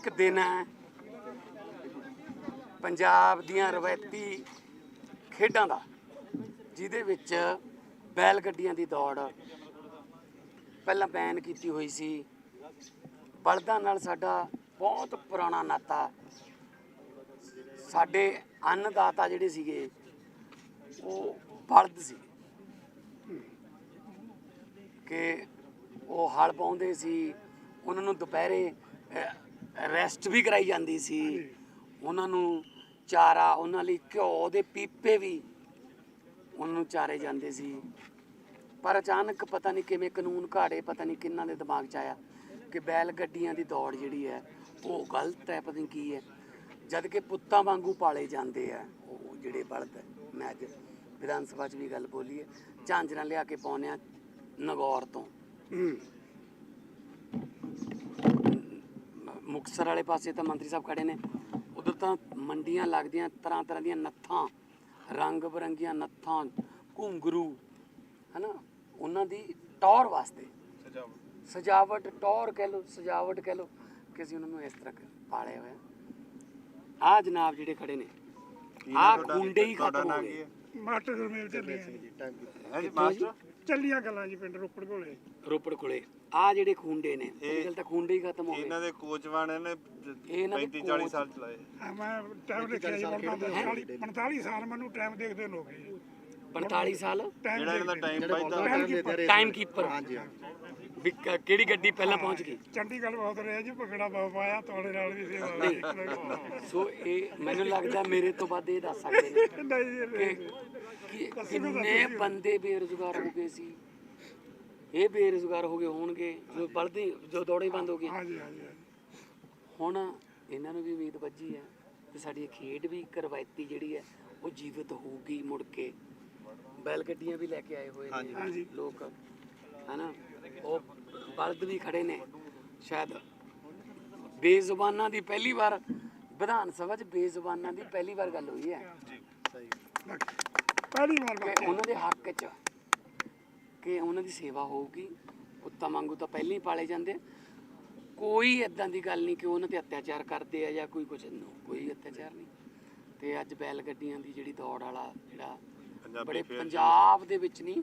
ਇੱਕ ਦਿਨ ਹੈ। ਪੰਜਾਬ ਦੀਆਂ ਰਵਾਇਤੀ ਖੇਡਾਂ ਦਾ, ਜਿਹਦੇ ਵਿੱਚ ਬੈਲ ਗੱਡੀਆਂ ਦੀ ਦੌੜ, ਪਹਿਲਾਂ ਬੈਨ ਕੀਤੀ ਹੋਈ ਸੀ। ਬਲਦਾਂ ਨਾਲ ਸਾਡਾ ਬਹੁਤ ਪੁਰਾਣਾ ਨਾਤਾ। ਸਾਡੇ ਅੰਨਦਾਤਾ ਜਿਹੜੇ ਸੀਗੇ, ਉਹ ਬਲਦ ਸੀ। ਕਿ ਉਹ ਹਲ ਪਾਉਂਦੇ ਸੀ, ਉਹਨਾਂ ਨੂੰ ਦੁਪਹਿਰੇ ਰੈਸਟ ਵੀ ਕਰਾਈ ਜਾਂਦੀ ਸੀ। ਉਹਨਾਂ ਨੂੰ ਚਾਰਾ ਉਹਨਾਂ ਲਈ ਘਿਓ ਦੇ ਪੀਪੇ ਵੀ ਉਹਨਾਂ ਨੂੰ ਚਾਰੇ ਜਾਂਦੇ ਸੀ। ਪਰ ਅਚਾਨਕ ਪਤਾ ਨਹੀਂ ਕਿਵੇਂ ਕਾਨੂੰਨ ਘਾੜੇ ਪਤਾ ਨਹੀਂ ਕਿੰਨਾਂ ਦੇ ਦਿਮਾਗ 'ਚ ਆਇਆ ਕਿ ਬੈਲ ਗੱਡੀਆਂ ਦੀ ਦੌੜ ਜਿਹੜੀ ਹੈ ਉਹ ਗਲਤ ਹੈ ਪਤਾ ਨਹੀਂ ਕੀ ਹੈ। ਜਦ ਕਿ ਪੁੱਤਾਂ ਵਾਂਗੂ ਪਾਲੇ ਜਾਂਦੇ ਆ ਉਹ ਜਿਹੜੇ ਬਲਦ। ਮੈਂ ਅੱਜ ਵਿਧਾਨ ਸਭਾ 'ਚ ਵੀ ਗੱਲ ਬੋਲੀ ਹੈ। ਝਾਂਜਰਾਂ ਲਿਆ ਕੇ ਪਾਉਂਦੇ ਆ ਨਗੌਰ ਤੋਂ। ਮੁਕਤਸਰ ਵਾਲੇ ਪਾਸੇ ਤਾਂ ਮੰਤਰੀ ਸਾਹਿਬ ਖੜੇ ਨੇ। ਉਧਰ ਤਾਂ ਮੰਡੀਆਂ ਲੱਗਦੀਆਂ ਤਰ੍ਹਾਂ ਤਰ੍ਹਾਂ ਦੀਆਂ ਨੱਥਾਂ ਰੰਗ ਬਰੰਗੀਆਂ ਨੱਥਾਂ ਘੁੰਗਰੂ ਹਨਾ? ਉਹਨਾਂ ਦੀ ਟੌਰ ਵਾਸਤੇ। ਸਜਾਵਟ ਟੌਰ ਕਹਿ ਲਓ ਸਜਾਵਟ ਕਹਿ ਲਓ ਕਿ ਅਸੀਂ ਉਹਨਾਂ ਨੂੰ ਇਸ ਤਰ੍ਹਾਂ ਪਾਲਿਆ ਹੋਇਆ। ਆ ਜਨਾਬ ਜਿਹੜੇ ਖੜੇ ਨੇ ਆ ਗੁੰਡੇ ਹੀ ਖਤਮ ਹੋ ਗਏ। ਮਾਸਟਰ ਗੁਰਮੇਲ ਚੱਲੇ ਹੈ ਜੀ। ਮਾਸਟਰ? ਚੱਲੀਆਂ ਗੱਲਾਂ ਜੀ ਪਿੰਡ ਰੋਪੜ ਕੋਲੇ। ਰੋਪੜ ਕੋਲੇ। ਆ ਜਿਹੜੇ ਖੁੰਡੇ ਨੇ ਇਹ ਗੱਲ ਤਾਂ ਖੁੰਡੇ ਹੀ ਖਤਮ ਹੋ ਗਏ। ਇਹਨਾਂ ਦੇ ਕੋਚਵਾਨ ਨੇ ਇਹ ਇਹਨਾਂ ਦੇ 35 40 ਕੋਚ- ਸਾਲ ਚਲਾਏ। ਆ ਮੈਂ ਟਾਈਮ ਦੇਖਿਆ ਜੀ ਵਰਨਾ 45 ਸਾਲ ਮੈਨੂੰ ਟਾਈਮ ਦੇਖਦੇ ਨੂੰ। ਹੋ ਗਏ ਜੀ 45 ਸਾਲ ਜਿਹੜਾ ਇਹਨਾਂ ਦਾ ਟਾਈਮ ਟਾਈਮ ਟਾਈਮ ਕੀਪਰ ਹਾਂਜੀ। ਵੀ ਕ- ਕਿਹੜੀ ਗੱਡੀ ਪਹਿਲਾਂ ਪਹੁੰਚ ਗਈ? ਚੰਡੀਗੜ੍ਹ ਬਹੁਤ ਰਿਹਾ ਜੀ ਭਗੜਾ ਬਹੁਤ ਪਾਇਆ ਤੁਹਾਡੇ ਨਾਲ ਵੀ ਸੇਵਾ ਨਹੀਂ। ਸੋ ਇਹ ਮੈਨੂੰ ਲੱਗਦਾ ਮੇਰੇ ਤੋਂ ਵੱਧ ਇਹ ਦੱਸ ਸਕਦੇ ਨੇ ਕਿ ਕਿ ਕਿੰਨੇ ਬੰਦੇ ਬੇਰੁਜ਼ਗਾਰ ਹੋ ਗਏ ਸੀ? ਇਹ ਬੇਰੁਜ਼ਗਾਰ ਹੋ ਗਏ ਹੋਣਗੇ ਜੋ ਬਲਦੀ ਜੋ ਦੌੜੇ ਬੰਦ ਹੋ ਗਏ। ਹਾਂਜੀ ਹਾਂਜੀ ਹਾਂਜੀ। ਹੁਣ ਇਹਨਾਂ ਨੂੰ ਵੀ ਉਮੀਦ ਵੱਜੀ ਹੈ ਕਿ ਸਾਡੀ ਇਹ ਖੇਡ ਵੀ ਇੱਕ ਰਵਾਇਤੀ ਜਿਹੜੀ ਹੈ ਉਹ ਜੀਵਤ ਹੋਊਗੀ ਮੁੜ ਕੇ। ਬੈਲ ਗੱਡੀਆਂ ਵੀ ਲੈ ਕੇ ਆਏ ਹੋਏ ਨੇ ਹਾਂਜੀ। ਲੋਕ ਹਨਾ? ਉਹ ਬਲਦ ਵੀ ਖੜੇ ਨੇ। ਸ਼ਾਇਦ ਬੇਜ਼ੁਬਾਨਾਂ ਦੀ ਪਹਿਲੀ ਵਾਰ ਵਿਧਾਨ ਸਭਾ 'ਚ ਬੇਜ਼ੁਬਾਨਾਂ ਦੀ ਪਹਿਲੀ ਵਾਰ ਗੱਲ ਹੋਈ ਹੈ। ਪਹਿਲੀ ਵਾਰ ਕਿ ਉਹਨਾਂ ਦੇ ਹੱਕ 'ਚ ਕਿ ਉਹਨਾਂ ਦੀ ਸੇਵਾ ਹੋਊਗੀ ਪੁੱਤਾਂ ਵਾਂਗੂ ਤਾਂ ਪਹਿਲਾਂ ਹੀ ਪਾਲੇ ਜਾਂਦੇ। ਕੋਈ ਇਦਾਂ ਦੀ ਗੱਲ ਨਹੀਂ ਕਿ ਉਹਨਾਂ ਤੇ ਅਤਿਆਚਾਰ ਕਰਦੇ ਆ ਜਾਂ ਕੋਈ ਕੁਝ ਨੂੰ ਕੋਈ ਅਤਿਆਚਾਰ ਨਹੀਂ। ਤੇ ਅੱਜ ਬੈਲ ਗੱਡੀਆਂ ਦੀ ਜਿਹੜੀ ਦੌੜ ਵਾਲਾ ਜਿਹੜਾ ਬੜੇ ਪੰਜਾਬ ਦੇ ਵਿੱਚ ਨਹੀਂ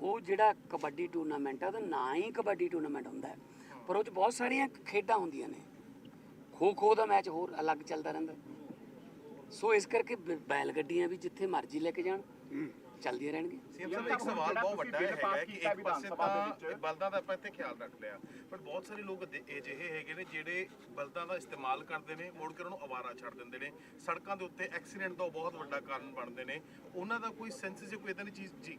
ਉਹ ਜਿਹੜਾ ਕਬੱਡੀ ਟੂਰਨਾਮੈਂਟ ਆ ਉਹਦਾ ਨਾਂ ਹੀ ਕਬੱਡੀ ਟੂਰਨਾਮੈਂਟ ਹੁੰਦਾ ਹੈ। ਪਰ ਉਹ ਚ ਬਹੁਤ ਸਾਰੀਆਂ ਖੇਡਾਂ ਹੁੰਦੀਆਂ ਨੇ। ਖੋ ਖੋ ਦਾ ਮੈਚ ਹੋਰ ਅਲੱਗ ਚੱਲਦਾ ਰਹਿੰਦਾ ਸੋ ਇਸ ਕਰਕੇ ਬੈਲ ਗੱਡੀਆਂ ਵੀ ਜਿੱਥੇ ਮਰਜ਼ੀ ਲੈ ਕੇ ਜਾਣ ਚੱਲਦੀਆਂ ਰਹਿਣਗੀਆਂ। ਸੀਐਮ ਸਾਹਿਬ ਇੱਕ ਸਵਾਲ ਬਹੁਤ ਵੱਡਾ ਹੈਗਾ ਕਿ ਇੱਕ ਪਾਸੇ ਤਾਂ ਬਲਦਾਂ ਦਾ ਆਪਾਂ ਇੱਥੇ ਖਿਆਲ ਰੱਖ ਲਿਆ ਪਰ ਬਹੁਤ ਸਾਰੇ ਲੋਕ ਅਜਿ- ਅਜਿਹੇ ਹੈਗੇ ਨੇ ਜਿਹੜੇ ਬਲਦਾਂ ਦਾ ਇਸਤੇਮਾਲ ਕਰਦੇ ਨੇ ਮੁੜ ਕੇ ਉਹਨਾਂ ਨੂੰ ਅਵਾਰਾ ਛੱਡ ਦਿੰਦੇ ਨੇ। ਸੜਕਾਂ ਦੇ ਉੱਤੇ ਐਕਸੀਡੈਂਟ ਦਾ ਬਹੁਤ ਵੱਡਾ ਕਾਰਨ ਬਣਦੇ ਨੇ। ਉਹਨਾਂ ਦਾ ਕੋਈ ਸੈਂਸ ਜਾਂ ਕੋਈ ਇਦਾਂ ਦੀ ਚੀਜ਼ ਜੀ।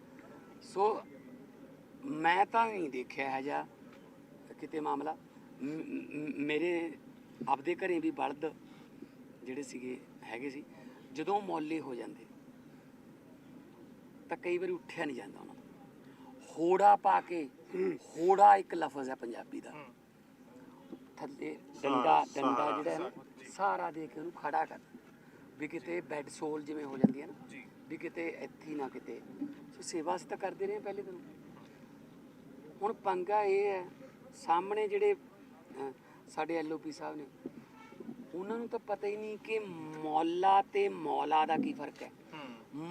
ਸੋ ਮੈਂ ਤਾਂ ਨਹੀਂ ਦੇਖਿਆ ਹੈ ਜਾਂ ਕਿਤੇ ਮਾਮਲਾ। ਮੇਰੇ ਆਪਦੇ ਘਰੇ ਵੀ ਬਲਦ ਜਿਹੜੇ ਸੀਗੇ ਹੈਗੇ ਸੀ ਜਦੋਂ ਮੌਲੇ ਹੋ ਜਾਂਦੇ ਤਾਂ ਕਈ ਵਾਰੀ ਉੱਠਿਆ ਨਹੀਂ ਜਾਂਦਾ ਉਹਨਾਂ ਹੋੜਾ ਪਾ ਕੇ ਹੋੜਾ ਇੱਕ ਲਫ਼ਜ਼ ਹੈ ਪੰਜਾਬੀ ਦਾ। ਥੱਲੇ ਡੰਡਾ ਡੰਡਾ ਜਿਹੜਾ ਹੈ ਸਹਾਰਾ ਦੇ ਕੇ ਉਹਨੂੰ ਖੜਾ ਕਰ ਵੀ ਕਿਤੇ ਬੈੱਡ ਸੋਲ ਜਿਵੇਂ ਹੋ ਜਾਂਦੀ ਹੈ ਨਾ ਵੀ ਕਿਤੇ ਇੱਥੇ ਨਾ ਕਿਤੇ। ਸੋ ਸੇਵਾ ਅਸੀਂ ਤਾਂ ਕਰਦੇ ਰਹੇ ਪਹਿਲੇ ਦਿਨ। ਹੁਣ ਪੰਗਾ ਇਹ ਹੈ ਸਾਹਮਣੇ ਜਿਹੜੇ ਸਾਡੇ ਐਲਓਪੀ ਸਾਹਿਬ ਨੇ ਉਹਨਾਂ ਨੂੰ ਤਾਂ ਪਤਾ ਹੀ ਨਹੀਂ ਕਿ ਮੌਲਾ ਤੇ ਮੌਲਾ ਦਾ ਕੀ ਫ਼ਰਕ ਹੈ।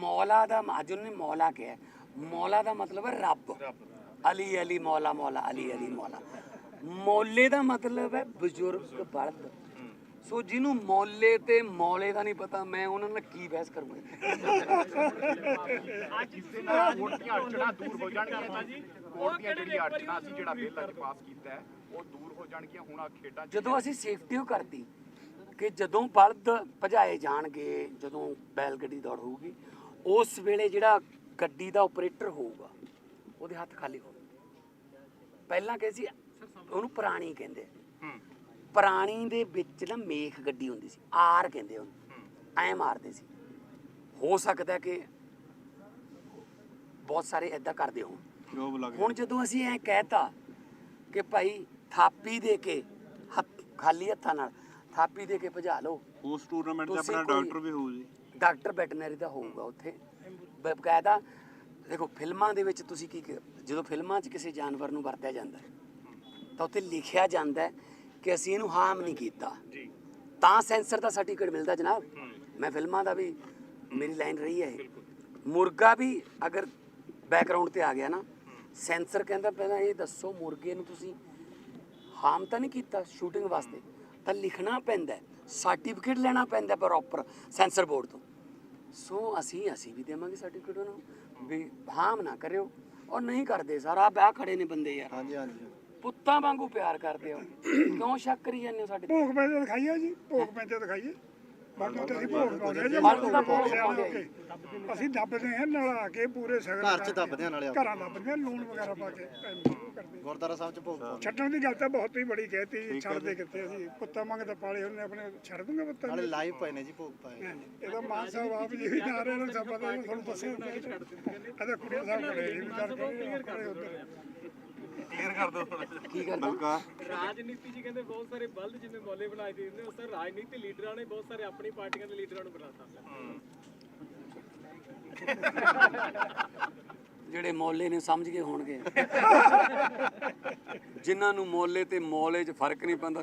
ਮੌਲਾ ਦਾ ਅੱਜ ਉਹਨੇ ਮੌਲਾ ਕਿਹਾ। ਮੌਲਾ ਦਾ ਮਤਲਬ ਹੈ ਰੱਬ। ਰੱਬ ਅਲੀ ਅਲੀ ਮੌਲਾ ਮੌਲਾ ਅਲੀ ਅਲੀ ਮੌਲਾ। ਮੌਲੇ ਦਾ ਮਤਲਬ ਹੈ ਬਜ਼ੁਰਗ ਬਲਦ। ਸੋ ਜਿਹਨੂੰ ਮੌਲੇ ਤੇ ਮੌਲੇ ਦਾ ਨਹੀਂ ਪਤਾ ਮੈਂ ਉਹਨਾਂ ਨਾਲ ਕੀ ਬਹਿਸ ਕਰੂੰਗਾ? ਜਿਸ ਦੇ ਨਾਲ ਵੋਟ ਦੀਆਂ ਅੜਚਣਾ ਦੂਰ ਹੋ ਜਾਣਗੀਆਂ ਜੀ। ਵੋਟ ਦੀਆਂ ਜਿਹੜੀਆਂ ਅੜਚਣਾ ਸੀ ਜਿਹੜਾ ਬਿੱਲ ਅੱਜ ਪਾਸ ਕੀਤਾ ਹੈ ਉਹ ਦੂਰ ਹੋ ਜਾਣਗੀਆਂ। ਹੁਣ ਆ ਖੇਡਾਂ ਜਦੋਂ ਅਸੀਂ ਸੇਫਟੀ ਉਹ ਕਰਤੀ ਕਿ ਜਦੋਂ ਬਲਦ ਭਜਾਏ ਜਾਣਗੇ ਜਦੋਂ ਬੈਲ ਗੱਡੀ ਦੌੜ ਹੋਊਗੀ ਉਸ ਵੇਲੇ ਜਿਹੜਾ ਗੱਡੀ ਦਾ ਆਪਰੇਟਰ ਹੋਊਗਾ ਉਹਦੇ ਹੱਥ ਖਾਲੀ ਹੋਣਗੇ ਪਹਿਲਾਂ ਕਹਿੰਦੇ ਸੀ ਉਹਨੂੰ ਪੁਰਾਣੀ ਕਹਿੰਦੇ ਪੁਰਾਣੀ ਦੇ ਵਿੱਚ ਨਾ ਮੇਖ ਗੱਡੀ ਹੁੰਦੀ ਸੀ ਆਰ ਕਹਿੰਦੇ ਉਹਨੂੰ। ਐ ਮਾਰਦੇ ਸੀ। ਹੋ ਸਕਦਾ ਕਿ ਬਹੁਤ ਸਾਰੇ ਐਦਾਂ ਕਰਦੇ ਹੋਣ। ਜੋਬ ਲੱਗ ਹੁਣ ਜਦੋਂ ਅਸੀਂ ਐ ਕਹਿਤਾ ਕਿ ਭਾਈ ਥਾਪੀ ਦੇ ਕੇ ਹੱਥ ਖਾਲੀ ਹੱਥਾਂ ਨਾਲ ਥਾਪੀ ਦੇ ਕੇ ਭਜਾ ਲਓ। ਉਸ ਟੂਰਨਾਮੈਂਟ ਤੁਸੀਂ ਆਪਣਾ ਕੋਈ- ਡਾਕਟਰ ਵੀ ਹੋਊ ਜੀ। ਡਾਕਟਰ ਵੈਟਰਨਰੀ ਦਾ ਹੋਊਗਾ ਉੱਥੇ। ਬ- ਬਕਾਇਦਾ ਦੇਖੋ ਫਿਲਮਾਂ ਦੇ ਵਿੱਚ ਤੁਸੀਂ ਕੀ ਕ- ਜਦੋਂ ਫਿਲਮਾਂ 'ਚ ਕਿਸੇ ਜਾਨਵਰ ਨੂੰ ਵਰਤਿਆ ਜਾਂਦਾ ਹੈ, ਤਾਂ ਉੱਥੇ ਲਿਖਿਆ ਜਾਂਦਾ ਹੈ ਕਿ ਅਸੀਂ ਇਹਨੂੰ ਹਾਰਮ ਨਹੀਂ ਕੀਤਾ। ਜੀ। ਤਾਂ ਸੈਂਸਰ ਦਾ ਸਰਟੀਫਿਕੇਟ ਮਿਲਦਾ ਜਨਾਬ। ਮੈਂ ਫਿਲਮਾਂ ਦਾ ਵੀ ਮੇਰੀ ਲਾਈਨ ਰਹੀ ਹੈ ਇਹ। ਮੁਰਗਾ ਵੀ ਅਗਰ ਬੈਕਗ੍ਰਾਉਂਡ ਤੇ ਆ ਗਿਆ ਨਾ ਸੈਂਸਰ ਕਹਿੰਦਾ ਪਹਿਲਾਂ ਇਹ ਦੱਸੋ ਮੁਰਗੇ ਨੂੰ ਤੁਸੀਂ ਹਾਰਮ ਤਾਂ ਨਹੀਂ ਕੀਤਾ ਸ਼ੂਟਿੰਗ ਵਾਸਤੇ? ਤਾਂ ਲਿਖਣਾ ਪੈਂਦਾ ਸਰਟੀਫਿਕੇਟ ਲੈਣਾ ਪੈਂਦਾ ਪ੍ਰੋਪਰ ਸੈਂਸਰ ਬੋਰਡ ਤੋਂ। ਸੋ ਅਸੀਂ ਅਸੀਂ ਵੀ ਦੇਵਾਂਗੇ ਸਰਟੀਫਿਕੇਟ ਉਹਨਾਂ ਨੂੰ ਵੀ ਹਾਰਮ ਨਾ ਕਰਿਓ। ਔਰ ਨਹੀਂ ਕਰਦੇ ਸਾਰਾ ਵਿਆਹ ਖੜੇ ਨੇ ਬੰਦੇ ਯਾਰ। ਹਾਂਜੀ ਹਾਂਜੀ। ਪੁੱਤਾਂ ਵਾਂਗੂ ਪਿਆਰ ਕਰਦੇ ਹੋ ਕਿਉਂ ਸ਼ੱਕ ਕਰੀ ਜਾਂਦੇ ਹੋ ਸਾਡੇ ਤੇ? ਭੋਗ ਪੈਂਦੇ ਦਿਖਾਈਏ ਜੀ ਭੋਗ ਪੈਂਦੇ ਦਿਖਾਈਏ ਬਾਕੀ ਤੇ ਅਸੀਂ ਭੋਗ ਪਾਉਂਦੇ ਹਾਂ ਜੀ ਬਲਦ ਦਾ ਭੋਗ ਪਾਉਂਦੇ। ਅਸੀਂ ਦੱਬਦੇ ਹਾਂ ਨਲਾ ਕੇ ਪੂਰੇ ਸਗਨ ਘਰ 'ਚ ਦੱਬਦੇ ਹਾਂ ਨਾਲੇ ਆਪ। ਘਰਾਂ ਦੱਬਦੇ ਹਾਂ ਲੂਣ ਵਗੈਰਾ ਪਾ ਕੇ ਐਵੇਂ ਕਰਦੇ ਹਾਂ। ਗੁਰਦੁਆਰਾ ਸਾਹਿਬ 'ਚ ਭੋਗ ਪਾਓ। ਛੱਡਣ ਦੀ ਗੱਲ ਤਾਂ ਬਹੁਤ ਹੀ ਬੜੀ ਕਹਿਤੀ ਛੱਡ ਦੇ ਕਿੱਥੇ ਅਸੀਂ ਕੁੱਤਾ ਮੰਗ ਤਾਂ ਪਾਲੇ ਉਹਨੇ ਆਪਣੇ ਛੱਡ ਦੂੰਗਾ ਕੁੱਤਾ ਨਾਲੇ ਲਾਈਵ ਪਏ ਨੇ ਜੀ ਭੋਗ ਪਾਏ ਇਹਦਾ ਮਾਨ ਸਾਹਿਬ ਆਪ ਜੀ ਵੀ ਜਾ ਰਹੇ ਨੇ ਸਭ ਪਤਾ ਤੁਹਾਨੂੰ ਦੱਸਿਆ ਇਹਦਾ ਕੁੜੀਆਂ ਸਾਹਿਬ ਖੜੇ ਜੀ ਵਿਚਾਰ ਕਰੇ ਉੱਧਰ ਕਲੀਅਰ ਕਰ ਦਿਓ ਥੋੜਾ ਕੀ ਕਰਨਾ? ਬਲਕਾਰ ਰਾਜਨੀਤੀ ਜੀ ਕਹਿੰਦੇ ਬਹੁਤ ਸਾਰੇ ਬਲਦ ਜਿਵੇਂ ਮੌਲੇ ਬਣਾਏ ਦੇ ਦਿੰਦੇ ਉਹ ਸਰ ਰਾਜਨੀਤੀ ਲੀਡਰਾਂ ਨੇ ਬਹੁਤ ਸਾਰੇ ਆਪਣੀ ਪਾਰਟੀਆਂ ਦੇ ਲੀਡਰਾਂ ਨੂੰ ਬਣਾਤਾ। ਜਿਹੜੇ ਮੌਲੇ ਨੇ ਸਮਝ ਗਏ ਹੋਣਗੇ। ਜਿਨ੍ਹਾਂ ਨੂੰ ਮੌਲੇ ਤੇ ਮੌਲੇ 'ਚ ਫ਼ਰਕ ਨਹੀਂ ਪੈਂਦਾ